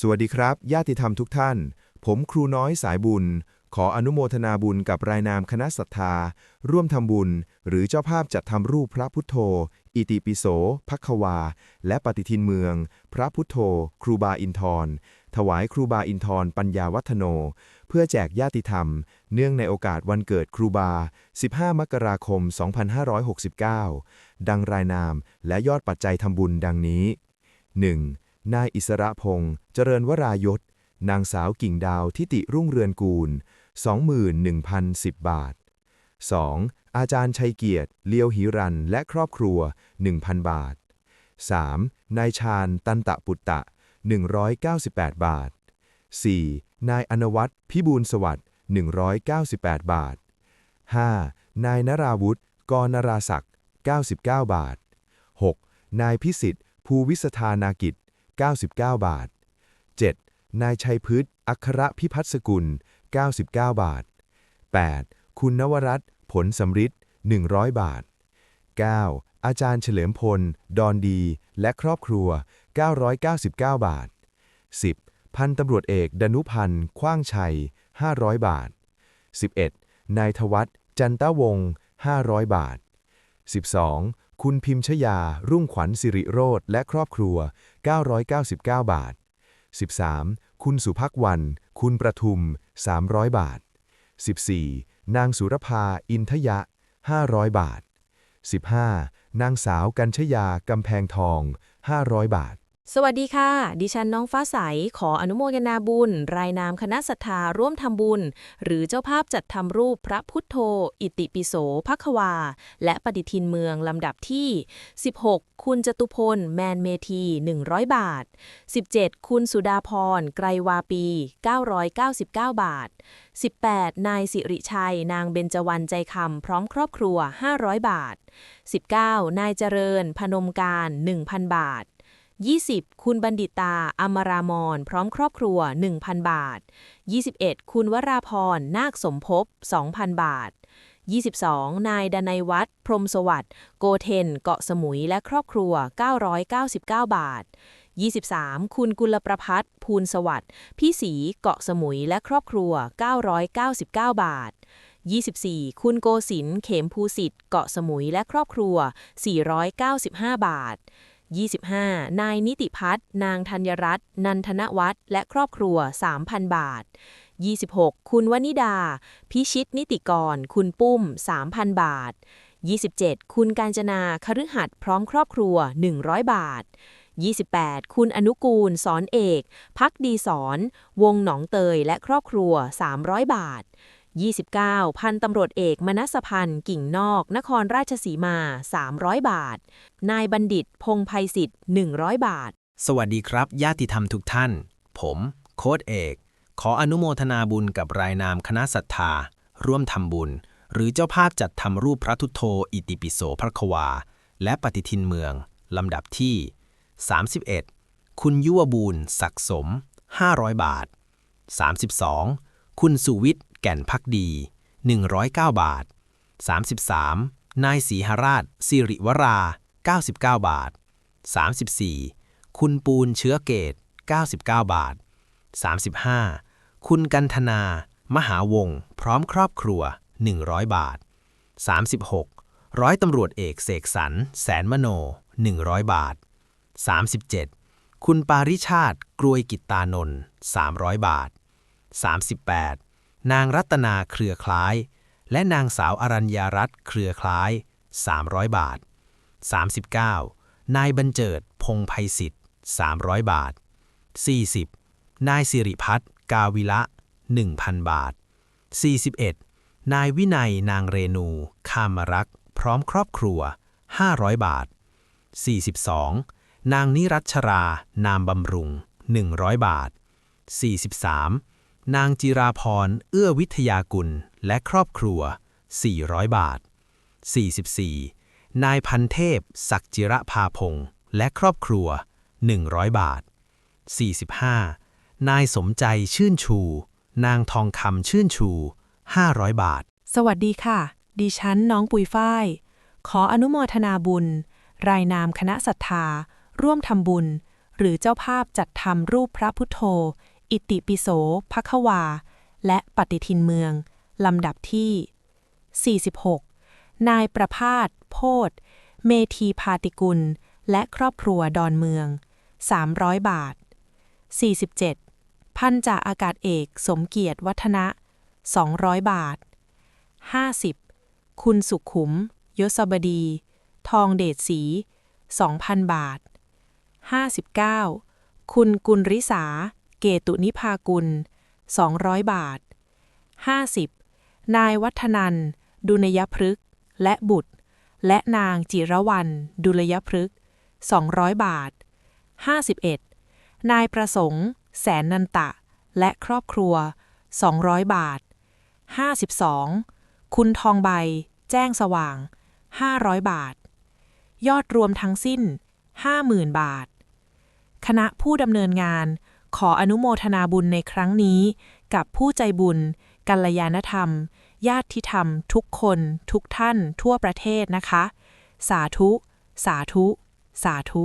สวัสดีครับ ญาติธรรมทุกท่าน ผมครูน้อยสายบุญ ขออนุโมทนาบุญกับรายนามคณะศรัทธา ร่วมทำบุญ หรือเจ้าภาพจัดทำรูปพระพุทโธ อิติปิโสพัควา และปฏิทินเมือง พระพุทโธ ครูบาอินทร์ถวายครูบาอินทร์ปัญญาวัฒโน เพื่อแจกญาติธรรม เนื่องในโอกาสวันเกิดครูบา 15 มกราคม 2569 ดังรายนามและยอดปัจจัยทำบุญดังนี้ 1. นายอิสระพงษ์เจริญวรายศ นางสาวกิ่งดาวทิติรุ่งเรือนกูล 21,010 บาท 2. อาจารย์ชัยเกียรติ เลียวหิรัน และครอบครัว 1,000 บาท 3. นายชาญ ตันตะปุตตะ 198 บาท 4. นายอนวัตพิบูลสวัสดิ์198 บาท 5. นายนราวุธกรนราศักดิ์99 บาท 6. นายพิสิทธิ์ ภูวิสธานากิจ 99 บาท 7. นายชัยพฤกษ์อัครพิพัฒน์สกุล 99 บาท 8. คุณนวรัตน์ผลสำริด100 บาท 9. อาจารย์เฉลิมพล ดอนดี และครอบครัว 999 บาท 10. พันตำรวจเอกดนุพันธ์ขว้างชัย 500 บาท 11. นายทวัฒน์จันตะวงศ์500 บาท 12. คุณพิมชยา รุ่งขวัญสิริโรธและครอบครัว 999 บาท 13. คุณสุภักวัน คุณประทุม 300 บาท 14. นางสุรภา อินทยะ 500 บาท 15. นางสาวกัญชยากำแพงทอง 500 บาท สวัสดีค่ะ ดิฉันน้องฟ้าใส ขออนุโมทนาบุญ รายนามคณะศรัทธาร่วมทำบุญ หรือเจ้าภาพจัดทำรูปพระพุทโธ อิติปิโสพักวา และปฏิทินเมืองลำดับที่ 16 คุณจตุพล แมนเมที100 บาท 17 คุณสุดาพร ไกรวาปี 999 บาท 18 นายสิริชัย นางเบญจวรรณใจคำพร้อมครอบครัว 500 บาท 19 นายเจริญ พนมการ 1,000 บาท 20 คุณบัณฑิตาอมรามร พร้อมครอบครัว 1,000 บาท 21 คุณวราพร นาคสมภพ 2,000 บาท 22 นายดนัยวัฒน์พรมสวัสดิ์ โกเทน เกาะสมุย และครอบครัว 999 บาท 23 คุณกุลประพัฒน์ภูลสวัสดิ์ พี่สี เกาะสมุย และครอบครัว 999 บาท 24 คุณโกศินเขมภูสิทธิ์ เกาะสมุย และครอบครัว 495 บาท 25 นายนิติพัฒน์นางธัญรัตน์นันทนวัฒน์และครอบครัว 3,000 บาท 26 คุณวนิดา พิชิตนิติกร คุณปุ้ม 3,000 บาท 27 คุณการจนาคฤหัสพร้อมครอบครัว 100 บาท 28 คุณอนุกูล สอนเอก พักดีสอน วงหนองเตยและครอบครัว 300 บาท 29 พันตำรวจเอกมนัสพันธ์กิ่งนอก นครราชสีมา 300 บาท นายบัณฑิต พงภัยสิทธิ์ 100 บาท สวัสดีครับ ญาติธรรมทุกท่าน ผม โค้ดเอก ขออนุโมทนาบุญกับรายนามคณะศรัทธา ร่วมทำบุญ หรือเจ้าภาพจัดทำรูปพระทุตโธอิติปิโสพระควา และปฏิทินเมือง ลำดับที่ 31 คุณยุวบูรณ์ศักสม 500 บาท 32 คุณสุวิทย์ แก่นพักดี 109 บาท 33 นายศรีหราชสิริวรา 99 บาท 34 คุณปูนเชื้อเกต 99 บาท 35 คุณกันธนา มหาวง พร้อมครอบครัว 100 บาท 36 ร้อยตำรวจเอกเสกสรรแสนมโน 100 บาท 37 คุณปาริชาติกรวยกิตตานนท์300 บาท 38 นางรัตนาเครือคล้าย และนางสาวอรัญญารัตน์เครือคล้าย 300 บาท 39 นายบรรเจิด พงไพศิษฐ์300 บาท 40 นายสิริพัฒน์กาวิละ 1,000 บาท 41 นายวินัยนางเรนูคามรัก พร้อมครอบครัว 500 บาท 42 นางนิรัชรา นามบำรุง 100 บาท 43 นางจิราพร เอื้อวิทยากุล และครอบครัว 400 บาท 44 นายพันเทพ ศักจิระภาพงศ์และครอบครัว 100 บาท 45 นายสมใจชื่นชู นางทองคำชื่นชู 500 บาท สวัสดีค่ะ ดิฉันน้องปุยฝ้าย ขออนุโมทนาบุญ รายนามคณะศรัทธา ร่วมทำบุญ หรือเจ้าภาพจัดทำรูปพระพุทโธ อิติปิโสภควา และปฏิทินเมือง ลำดับที่ 46 นายประพาสโพธเมธีพาติกุล และครอบครัวดอนเมือง 300 บาท 47 พันจ่าอากาศเอกสมเกียรติวัฒนะ 200 บาท 50 คุณสุขุม ยศบดี ทองเดชศรี2,000 บาท 59 คุณกุลริษา กตุนิพากุล 200 บาท 50 นายวัฒนัน ดุลยพฤกษ์และบุตร และนางจิรวรรณดุลยพฤกษ์200 บาท 51 นายประสงค์ แสนนันตะ และครอบครัว 200 บาท 52 คุณทองใบ แจ้งสว่าง 500 บาท ยอดรวมทั้งสิ้น 50,000 บาท คณะผู้ดำเนินงาน ขออนุโมทนาบุญในครั้งนี้ กับผู้ใจบุญ กัลยาณธรรม ญาติธรรม ทุกคน ทุกท่าน ทั่วประเทศนะคะ สาธุ สาธุ สาธุ